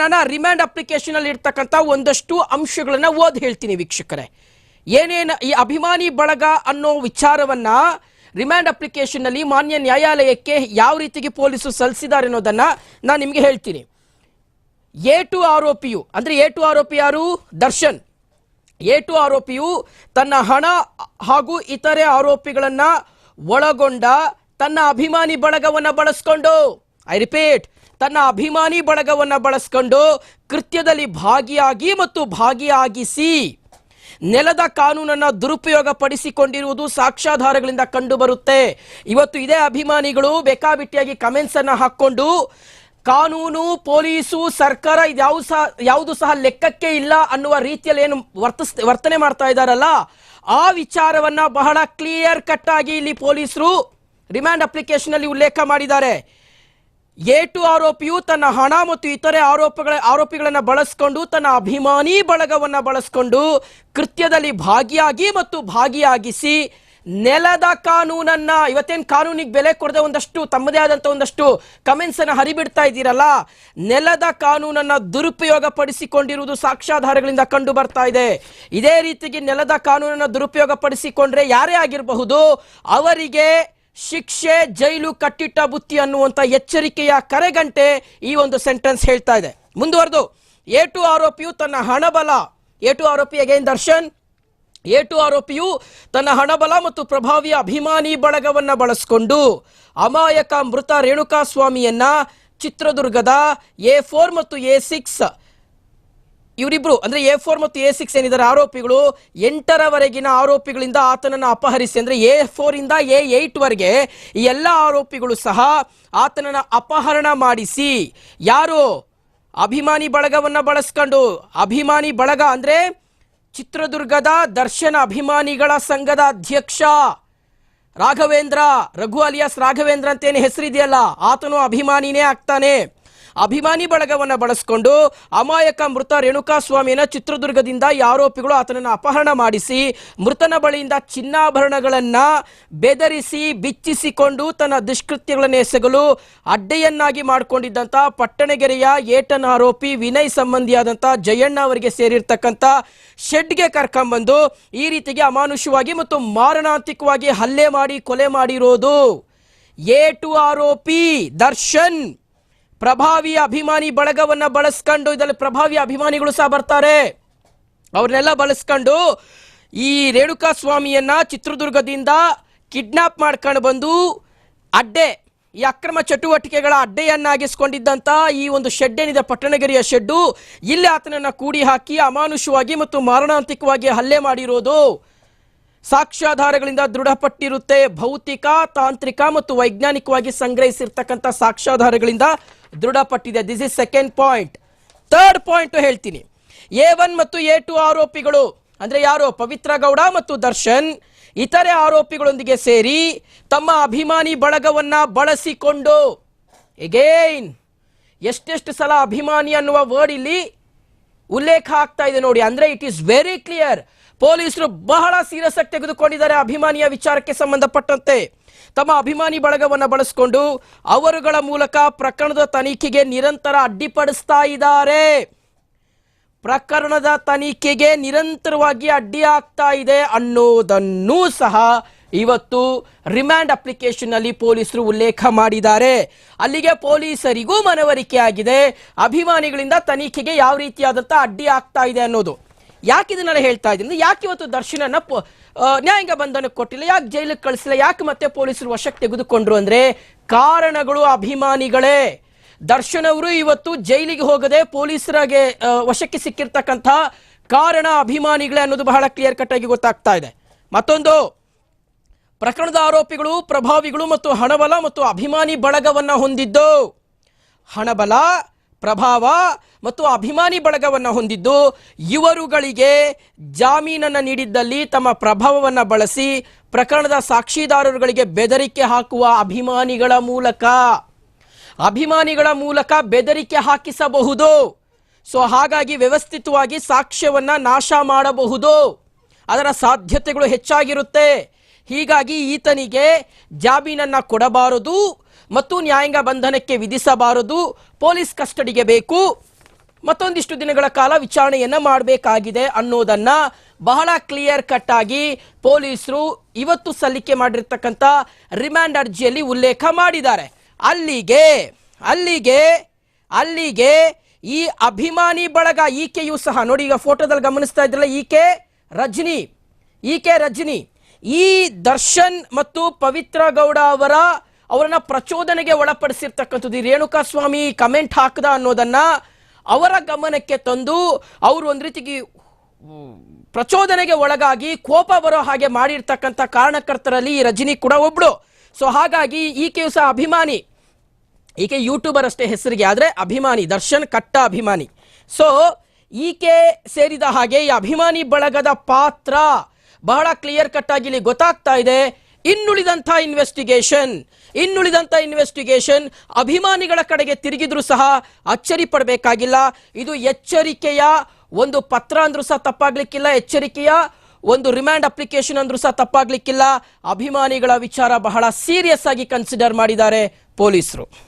ನಾನು remand application ಅಲ್ಲಿ ಇರ್ತಕ್ಕಂಥ ಒಂದಷ್ಟು ಅಂಶಗಳನ್ನ ಓದಿ ಹೇಳ್ತೀನಿ ವೀಕ್ಷಕರೇ. ಏನೇನು ಈ ಅಭಿಮಾನಿ ಬಳಗ ಅನ್ನೋ ವಿಚಾರವನ್ನ ರಿಮ್ಯಾಂಡ್ ಅಪ್ಲಿಕೇಶನ್ ಅಲ್ಲಿ ಮಾನ್ಯ ನ್ಯಾಯಾಲಯಕ್ಕೆ ಯಾವ ರೀತಿಗೆ ಪೊಲೀಸರು ಸಲ್ಲಿಸಿದ್ದಾರೆ ಅನ್ನೋದನ್ನ ನಾನು ನಿಮಗೆ ಹೇಳ್ತೀನಿ. ಎ ಟು ಆರೋಪಿಯು, ಅಂದ್ರೆ ಎ ಟು ಆರೋಪಿ ಯಾರು? ದರ್ಶನ್. ಎ ಟು ಆರೋಪಿಯು ತನ್ನ ಹಣ ಹಾಗೂ ಇತರೆ ಆರೋಪಿಗಳನ್ನ ಒಳಗೊಂಡ ತನ್ನ ಅಭಿಮಾನಿ ಬಳಗವನ್ನ ಬಳಸ್ಕೊಂಡು ಐ ರಿಪೀಟ್ ತನ್ನ ಅಭಿಮಾನಿ ಬಳಗವನ್ನ ಬಳಸ್ಕೊಂಡು ಕೃತ್ಯದಲ್ಲಿ ಭಾಗಿಯಾಗಿ ಮತ್ತು ಭಾಗಿಯಾಗಿಸಿ ನೆಲದ ಕಾನೂನನ್ನ ದುರುಪಯೋಗ ಪಡಿಸಿಕೊಂಡಿರುವುದು ಸಾಕ್ಷ್ಯಾಧಾರಗಳಿಂದ ಕಂಡುಬರುತ್ತೆ. ಇವತ್ತು ಇದೇ ಅಭಿಮಾನಿಗಳು ಬೇಕಾಬಿಟ್ಟಿಯಾಗಿ ಕಮೆಂಟ್ಸ್ ಅನ್ನ ಹಾಕೊಂಡು ಕಾನೂನು, ಪೊಲೀಸು, ಸರ್ಕಾರ ಇದ್ಯಾವು ಸಹ, ಯಾವುದು ಸಹ ಲೆಕ್ಕಕ್ಕೆ ಇಲ್ಲ ಅನ್ನುವ ರೀತಿಯಲ್ಲಿ ಏನು ವರ್ತಿಸ್, ವರ್ತನೆ ಮಾಡ್ತಾ ಇದ್ದಾರಲ್ಲ, ಆ ವಿಚಾರವನ್ನ ಬಹಳ ಕ್ಲಿಯರ್ ಕಟ್ ಆಗಿ ಇಲ್ಲಿ ಪೊಲೀಸರು ರಿಮ್ಯಾಂಡ್ ಅಪ್ಲಿಕೇಶನ್ ಅಲ್ಲಿ ಉಲ್ಲೇಖ ಮಾಡಿದ್ದಾರೆ. ಎ ಟು ಆರೋಪಿಯು ತನ್ನ ಹಣ ಮತ್ತು ಇತರೆ ಆರೋಪಗಳ ಆರೋಪಿಗಳನ್ನು ಬಳಸ್ಕೊಂಡು ತನ್ನ ಅಭಿಮಾನಿ ಬಳಗವನ್ನ ಬಳಸ್ಕೊಂಡು ಕೃತ್ಯದಲ್ಲಿ ಭಾಗಿಯಾಗಿ ಮತ್ತು ಭಾಗಿಯಾಗಿಸಿ ನೆಲದ ಕಾನೂನನ್ನ, ಇವತ್ತೇನು ಕಾನೂನಿಗೆ ಬೆಲೆ ಕೊಡದೆ ಒಂದಷ್ಟು, ತಮ್ಮದೇ ಆದಂತ ಒಂದಷ್ಟು ಕಮೆಂಟ್ಸ್ ಅನ್ನ ಹರಿಬಿಡ್ತಾ ಇದ್ದೀರಲ್ಲ, ನೆಲದ ಕಾನೂನನ್ನ ದುರುಪಯೋಗ ಪಡಿಸಿಕೊಂಡಿರುವುದು ಸಾಕ್ಷ್ಯಾಧಾರಗಳಿಂದ ಕಂಡು ಬರ್ತಾ ಇದೆ. ಇದೇ ರೀತಿಗೆ ನೆಲದ ಕಾನೂನನ್ನ ದುರುಪಯೋಗ ಪಡಿಸಿಕೊಂಡ್ರೆ ಯಾರೇ ಆಗಿರಬಹುದು, ಅವರಿಗೆ ಶಿಕ್ಷೆ ಜೈಲು ಕಟ್ಟಿಟ್ಟ ಬುತ್ತಿ ಅನ್ನುವಂತ ಎಚ್ಚರಿಕೆಯ ಕರೆಗಂಟೆ ಈ ಒಂದು ಸೆಂಟೆನ್ಸ್ ಹೇಳ್ತಾ ಇದೆ. ಮುಂದುವರೆದು, ಎ ಟು ಆರೋಪಿಯು ತನ್ನ ಹಣಬಲ. ಎ ಟು ಆರೋಪಿ ಅಗೇನ್ ದರ್ಶನ್? ಎ ಟು ಆರೋಪಿಯು ತನ್ನ ಹಣಬಲ ಮತ್ತು ಪ್ರಭಾವಿಯ ಅಭಿಮಾನಿ ಬಳಗವನ್ನ ಬಳಸಿಕೊಂಡು ಅಮಾಯಕ ಮೃತ ರೇಣುಕಾ ಸ್ವಾಮಿಯನ್ನ ಚಿತ್ರದುರ್ಗದ ಎ ಫೋರ್ ಮತ್ತು ಎ ಸಿಕ್ಸ್ ಇವರಿಬ್ರು ಅಂದ್ರೆ ಎ ಫೋರ್ ಮತ್ತು ಎ ಸಿಕ್ಸ್ ಏನಿದ್ದಾರೆ ಆರೋಪಿಗಳು ಎಂಟರವರೆಗಿನ ಆರೋಪಿಗಳಿಂದ ಆತನನ್ನು ಅಪಹರಿಸಿ ಅಂದ್ರೆ ಎ ಫೋರ್ ಇಂದ ಎ ಏಟ್ ವರೆಗೆ ಈ ಎಲ್ಲ ಆರೋಪಿಗಳು ಸಹ ಆತನನ್ನು ಅಪಹರಣ ಮಾಡಿಸಿ. ಯಾರು? ಅಭಿಮಾನಿ ಬಳಗವನ್ನ ಬಳಸ್ಕೊಂಡು. ಅಭಿಮಾನಿ ಬಳಗ ಅಂದ್ರೆ ಚಿತ್ರದುರ್ಗದ ದರ್ಶನ ಅಭಿಮಾನಿಗಳ ಸಂಘದ ಅಧ್ಯಕ್ಷ ರಾಘವೇಂದ್ರ, ರಘು ಅಲಿಯಾಸ್ ರಾಘವೇಂದ್ರ ಅಂತೇನು ಹೆಸರಿದೆಯಲ್ಲ. ಆತನು ಅಭಿಮಾನಿನೇ ಆಗ್ತಾನೆ. ಅಭಿಮಾನಿ ಬಳಗವನ್ನು ಬಳಸಿಕೊಂಡು ಅಮಾಯಕ ಮೃತ ರೇಣುಕಾ ಸ್ವಾಮಿಯನ್ನು ಚಿತ್ರದುರ್ಗದಿಂದ ಈ ಆರೋಪಿಗಳು ಆತನನ್ನು ಅಪಹರಣ ಮಾಡಿಸಿ, ಮೃತನ ಬಳಿಯಿಂದ ಚಿನ್ನಾಭರಣಗಳನ್ನು ಬೆದರಿಸಿ, ಬಿಚ್ಚಿಸಿಕೊಂಡು ತನ್ನ ದುಷ್ಕೃತ್ಯಗಳನ್ನು ಎಸಗಲು ಅಡ್ಡೆಯನ್ನಾಗಿ ಮಾಡಿಕೊಂಡಿದ್ದಂತ ಪಟ್ಟಣಗೆರೆಯ ಏಟನ ಆರೋಪಿ ವಿನಯ್ ಸಂಬಂಧಿಯಾದಂಥ ಜಯಣ್ಣ ಅವರಿಗೆ ಸೇರಿರ್ತಕ್ಕಂಥ ಶೆಡ್ಗೆ ಕರ್ಕೊಂಬಂದು ಈ ರೀತಿಗೆ ಅಮಾನುಷವಾಗಿ ಮತ್ತು ಮಾರಣಾಂತಿಕವಾಗಿ ಹಲ್ಲೆ ಮಾಡಿ, ಕೊಲೆ ಮಾಡಿರೋದು. ಏಟು ಆರೋಪಿ ದರ್ಶನ್ ಪ್ರಭಾವಿ ಅಭಿಮಾನಿ ಬಳಗವನ್ನ ಬಳಸ್ಕೊಂಡು ಇದರಲ್ಲಿ ಪ್ರಭಾವಿ ಅಭಿಮಾನಿಗಳು ಸಹ ಬರ್ತಾರೆ. ಅವ್ರನ್ನೆಲ್ಲ ಬಳಸ್ಕೊಂಡು ಈ ರೇಣುಕಾ ಸ್ವಾಮಿಯನ್ನ ಚಿತ್ರದುರ್ಗದಿಂದ ಕಿಡ್ನಾಪ್ ಮಾಡ್ಕೊಂಡು ಬಂದು ಅಡ್ಡೆ, ಈ ಅಕ್ರಮ ಚಟುವಟಿಕೆಗಳ ಅಡ್ಡೆಯನ್ನಾಗಿಸ್ಕೊಂಡಿದ್ದಂಥ ಈ ಒಂದು ಶೆಡ್ ಏನಿದೆ, ಪಟ್ಟಣಗಿರಿಯ ಶೆಡ್ಡು, ಇಲ್ಲಿ ಆತನನ್ನ ಕೂಡಿ ಹಾಕಿ ಅಮಾನುಷವಾಗಿ ಮತ್ತು ಮಾರಣಾಂತಿಕವಾಗಿ ಹಲ್ಲೆ ಮಾಡಿರೋದು. ಸಾಕ್ಷ್ಯಾಧಾರಗಳಿಂದ ದೃಢಪಟ್ಟಿರುತ್ತೆ, ಭೌತಿಕ, ತಾಂತ್ರಿಕ ಮತ್ತು ವೈಜ್ಞಾನಿಕವಾಗಿ ಸಂಗ್ರಹಿಸಿರ್ತಕ್ಕಂಥ ಸಾಕ್ಷ್ಯಾಧಾರಗಳಿಂದ ದೃಢಪಟ್ಟಿದೆ. This is second point third point ಹೇಳ್ತೀನಿ. ಎ ಒನ್ ಮತ್ತು ಎ ಟು ಆರೋಪಿಗಳು, ಅಂದ್ರೆ ಯಾರು? ಪವಿತ್ರ ಗೌಡ ಮತ್ತು ದರ್ಶನ್. ಇತರೆ ಆರೋಪಿಗಳೊಂದಿಗೆ ಸೇರಿ ತಮ್ಮ ಅಭಿಮಾನಿ ಬಳಗವನ್ನ ಬಳಸಿಕೊಂಡು ಎಗೇನ್ ಎಷ್ಟೆಷ್ಟು ಸಲ ಅಭಿಮಾನಿ ಅನ್ನುವ ವರ್ಡ್ ಇಲ್ಲಿ ಉಲ್ಲೇಖ ಆಗ್ತಾ ಇದೆ ನೋಡಿ. ಅಂದ್ರೆ ಇಟ್ ಈಸ್ ವೆರಿ ಕ್ಲಿಯರ್ ಪೊಲೀಸರು ಬಹಳ ಸೀರಿಯಸ್ ಆಗಿ ತೆಗೆದುಕೊಂಡಿದ್ದಾರೆ ಅಭಿಮಾನಿಯ ವಿಚಾರಕ್ಕೆ ಸಂಬಂಧಪಟ್ಟಂತೆ. ತಮ್ಮ ಅಭಿಮಾನಿ ಬಳಗವನ್ನ ಬಳಸಿಕೊಂಡು ಅವರುಗಳ ಮೂಲಕ ಪ್ರಕರಣದ ತನಿಖೆಗೆ ನಿರಂತರ ಅಡ್ಡಿಪಡಿಸ್ತಾ ಇದ್ದಾರೆ. ಪ್ರಕರಣದ ತನಿಖೆಗೆ ನಿರಂತರವಾಗಿ ಅಡ್ಡಿ ಆಗ್ತಾ ಇದೆ ಅನ್ನೋದನ್ನೂ ಸಹ ಇವತ್ತು ರಿಮ್ಯಾಂಡ್ ಅಪ್ಲಿಕೇಶನ್ ಅಲ್ಲಿ ಪೊಲೀಸರು ಉಲ್ಲೇಖ ಮಾಡಿದ್ದಾರೆ. ಅಲ್ಲಿಗೆ ಪೊಲೀಸರಿಗೂ ಮನವರಿಕೆ ಆಗಿದೆ. ಅಭಿಮಾನಿಗಳಿಂದ ತನಿಖೆಗೆ ಯಾವ ರೀತಿಯಾದಂಥ ಅಡ್ಡಿ ಆಗ್ತಾ ಇದೆ ಅನ್ನೋದು. ಯಾಕೆ ಇದನ್ನೆಲ್ಲ ಹೇಳ್ತಾ ಇದ್ದೀನಿ? ಯಾಕೆ ಇವತ್ತು ದರ್ಶನನ ನ್ಯಾಯಾಂಗ ಬಂಧನಕ್ಕೆ ಕೊಟ್ಟಿಲ್ಲ? ಯಾಕೆ ಜೈಲಿಗೆ ಕಳಿಸಿಲ್ಲ? ಯಾಕೆ ಮತ್ತೆ ಪೊಲೀಸರು ವಶಕ್ಕೆ ತೆಗೆದುಕೊಂಡ್ರು ಅಂದ್ರೆ ಕಾರಣಗಳು ಅಭಿಮಾನಿಗಳೇ. ದರ್ಶನ್ ಅವರು ಇವತ್ತು ಜೈಲಿಗೆ ಹೋಗದೆ ಪೊಲೀಸರಿಗೆ ವಶಕ್ಕೆ ಸಿಕ್ಕಿರ್ತಕ್ಕಂಥ ಕಾರಣ ಅಭಿಮಾನಿಗಳೇ ಅನ್ನೋದು ಬಹಳ ಕ್ಲಿಯರ್ ಕಟ್ ಆಗಿ ಗೊತ್ತಾಗ್ತಾ ಇದೆ. ಮತ್ತೊಂದು, ಪ್ರಕರಣದ ಆರೋಪಿಗಳು, ಪ್ರಭಾವಿಗಳು ಮತ್ತು ಹಣಬಲ ಮತ್ತು ಅಭಿಮಾನಿ ಬಳಗವನ್ನ ಹೊಂದಿದ್ದು. ಹಣಬಲ ಪ್ರಭಾವ ಮತ್ತು ಅಭಿಮಾನಿ ಬಳಗವನ್ನು ಹೊಂದಿದ್ದು ಇವರುಗಳಿಗೆ ಜಾಮೀನನ್ನು ನೀಡಿದ್ದಲ್ಲಿ ತಮ್ಮ ಪ್ರಭಾವವನ್ನು ಬಳಸಿ ಪ್ರಕರಣದ ಸಾಕ್ಷಿದಾರರುಗಳಿಗೆ ಬೆದರಿಕೆ ಹಾಕುವ ಅಭಿಮಾನಿಗಳ ಮೂಲಕ ಅಭಿಮಾನಿಗಳ ಮೂಲಕ ಬೆದರಿಕೆ ಹಾಕಿಸಬಹುದು. ಸೊ ಹಾಗಾಗಿ ವ್ಯವಸ್ಥಿತವಾಗಿ ಸಾಕ್ಷ್ಯವನ್ನು ನಾಶ ಮಾಡಬಹುದು. ಅದರ ಸಾಧ್ಯತೆಗಳು ಹೆಚ್ಚಾಗಿರುತ್ತೆ. ಹೀಗಾಗಿ ಈತನಿಗೆ ಜಾಮೀನನ್ನು ಕೊಡಬಾರದು. ಮತ್ತು ನ್ಯಾಯಾಂಗ ಬಂಧನಕ್ಕೆ ವಿಧಿಸಬಾರದು. ಪೊಲೀಸ್ ಕಸ್ಟಡಿಗೆ ಬೇಕು. ಮತ್ತೊಂದಿಷ್ಟು ದಿನಗಳ ಕಾಲ ವಿಚಾರಣೆಯನ್ನ ಮಾಡಬೇಕಾಗಿದೆ ಅನ್ನೋದನ್ನ ಬಹಳ ಕ್ಲಿಯರ್ ಕಟ್ ಆಗಿ ಪೊಲೀಸರು ಇವತ್ತು ಸಲ್ಲಿಕೆ ಮಾಡಿರ್ತಕ್ಕಂಥ ರಿಮ್ಯಾಂಡ್ ಅರ್ಜಿಯಲ್ಲಿ ಉಲ್ಲೇಖ ಮಾಡಿದ್ದಾರೆ. ಅಲ್ಲಿಗೆ ಅಲ್ಲಿಗೆ ಅಲ್ಲಿಗೆ ಈ ಅಭಿಮಾನಿ ಬಳಗ ಈಕೆಯೂ ಸಹ ನೋಡಿ ಈಗ ಫೋಟೋದಲ್ಲಿ ಗಮನಿಸ್ತಾ ಇದ್ರಲ್ಲ ಈಕೆ ರಜನಿ ಈಕೆ ರಜನಿ. ಈ ದರ್ಶನ್ ಮತ್ತು ಪವಿತ್ರ ಗೌಡ ಅವರ ಅವರನ್ನ ಪ್ರಚೋದನೆಗೆ ಒಳಪಡಿಸಿರ್ತಕ್ಕಂಥದ್ದು ರೇಣುಕಾ ಸ್ವಾಮಿ ಕಮೆಂಟ್ ಹಾಕದ ಅನ್ನೋದನ್ನ ಅವರ ಗಮನಕ್ಕೆ ತಂದು ಅವರು ಒಂದು ರೀತಿಗೆ ಪ್ರಚೋದನೆಗೆ ಒಳಗಾಗಿ ಕೋಪ ಬರೋ ಹಾಗೆ ಮಾಡಿರ್ತಕ್ಕಂಥ ಕಾರಣಕರ್ತರಲ್ಲಿ ಈ ರಜನಿ ಕೂಡ ಒಬ್ಳು. ಸೊ ಹಾಗಾಗಿ ಈಕೆಯು ಸಹ ಅಭಿಮಾನಿ. ಈಕೆ ಯೂಟ್ಯೂಬರ್ ಅಷ್ಟೇ ಹೆಸರಿಗೆ, ಆದರೆ ಅಭಿಮಾನಿ, ದರ್ಶನ್ ಕಟ್ಟ ಅಭಿಮಾನಿ. ಸೊ ಈಕೆ ಸೇರಿದ ಹಾಗೆ ಈ ಅಭಿಮಾನಿ ಬಳಗದ ಪಾತ್ರ ಬಹಳ ಕ್ಲಿಯರ್ ಕಟ್ ಆಗಿ ಇಲ್ಲಿ ಗೊತ್ತಾಗ್ತಾ ಇದೆ. ಇನ್ನುಳಿದಂಥ ಇನ್ವೆಸ್ಟಿಗೇಷನ್ ಇನ್ನುಳಿದಂಥ ಇನ್ವೆಸ್ಟಿಗೇಷನ್ ಅಭಿಮಾನಿಗಳ ಕಡೆಗೆ ತಿರುಗಿದ್ರು ಸಹ ಅಚ್ಚರಿ ಪಡಬೇಕಾಗಿಲ್ಲ. ಇದು ಎಚ್ಚರಿಕೆಯ ಒಂದು ಪತ್ರ ಅಂದ್ರೂ ಸಹ ತಪ್ಪಾಗ್ಲಿಕ್ಕಿಲ್ಲ, ಎಚ್ಚರಿಕೆಯ ಒಂದು ರಿಮ್ಯಾಂಡ್ ಅಪ್ಲಿಕೇಶನ್ ಅಂದ್ರೂ ಸಹ ತಪ್ಪಾಗ್ಲಿಕ್ಕಿಲ್ಲ. ಅಭಿಮಾನಿಗಳ ವಿಚಾರ ಬಹಳ ಸೀರಿಯಸ್ ಆಗಿ ಕನ್ಸಿಡರ್ ಮಾಡಿದ್ದಾರೆ ಪೊಲೀಸರು.